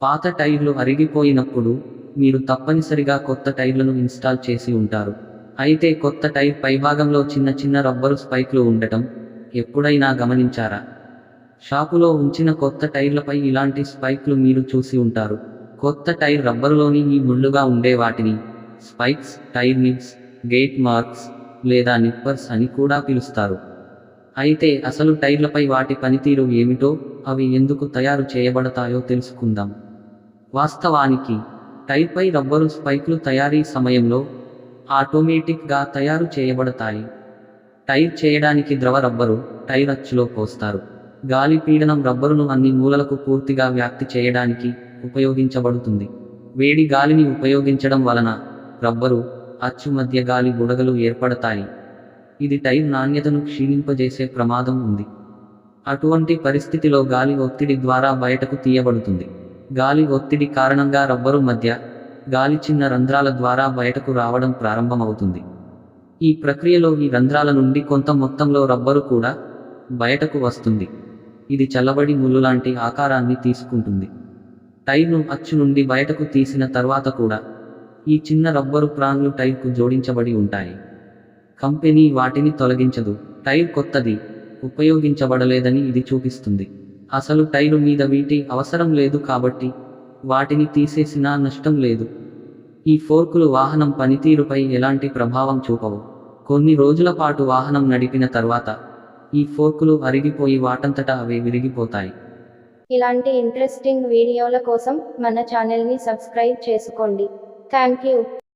పాత టైర్లు అరిగిపోయినప్పుడు మీరు తప్పనిసరిగా కొత్త టైర్లను ఇన్స్టాల్ చేసి ఉంటారు. అయితే కొత్త టైర్ పైభాగంలో చిన్న చిన్న రబ్బరు స్పైక్లు ఉండటం ఎప్పుడైనా గమనించారా? షాపులో ఉంచిన కొత్త టైర్లపై ఇలాంటి స్పైక్లు మీరు చూసి ఉంటారు. కొత్త టైర్ రబ్బరులోని ఈ ముళ్ళుగా ఉండే వాటిని spikes tyre nips gate marks లేదా నిప్పర్స్ అని కూడా పిలుస్తారు. అయితే అసలు టైర్లపై వాటి పనితీరు ఏమిటో అవి ఎందుకు తయారు చేయబడతాయో తెలుసుకుందాం. వాస్తవానికి టైర్పై రబ్బరు స్పైక్లు తయారీ సమయంలో ఆటోమేటిక్గా తయారు చేయబడతాయి. టైర్ చేయడానికి ద్రవ రబ్బరు టైర్ అచ్చులో పోస్తారు. గాలి పీడనం రబ్బరును అన్ని మూలలకు పూర్తిగా వ్యాప్తి చేయడానికి ఉపయోగించబడుతుంది. వేడి గాలిని ఉపయోగించడం వలన రబ్బరు అచ్చు మధ్య గాలి బుడగలు ఏర్పడతాయి. ఇది టైర్ నాణ్యతను క్షీణింపజేసే ప్రమాదం ఉంది. అటువంటి పరిస్థితిలో గాలి ఒత్తిడి ద్వారా బయటకు తీయబడుతుంది. గాలి ఒత్తిడి కారణంగా రబ్బరు మధ్య గాలి చిన్న రంధ్రాల ద్వారా బయటకు రావడం ప్రారంభమవుతుంది. ఈ ప్రక్రియలో ఈ రంధ్రాల నుండి కొంత మొత్తంలో రబ్బరు కూడా బయటకు వస్తుంది. ఇది చల్లబడి ముల్లులాంటి ఆకారాన్ని తీసుకుంటుంది. టైర్ను అచ్చు నుండి బయటకు తీసిన తర్వాత కూడా ఈ చిన్న రబ్బరు ప్రాన్లు టైర్కు జోడించబడి ఉంటాయి. కంపెనీ వాటిని తొలగించదు. టైర్ కొత్తది. ఉపయోగించబడలేదని ఇది చూపిస్తుంది. అసలు టైరు మీద వీటి అవసరం లేదు కాబట్టి వాటిని తీసేసినా నష్టం లేదు. ఈ ఫోర్కులు వాహనం పనితీరుపై ఎలాంటి ప్రభావం చూపవు. కొన్ని రోజుల పాటు వాహనం నడిపిన తర్వాత ఈ ఫోర్కులు అరిగిపోయి వాటంతటా అవి విరిగిపోతాయి. ఇలాంటి ఇంట్రెస్టింగ్ వీడియోల కోసం మన ఛానల్ని సబ్స్క్రైబ్ చేసుకోండి. Thank you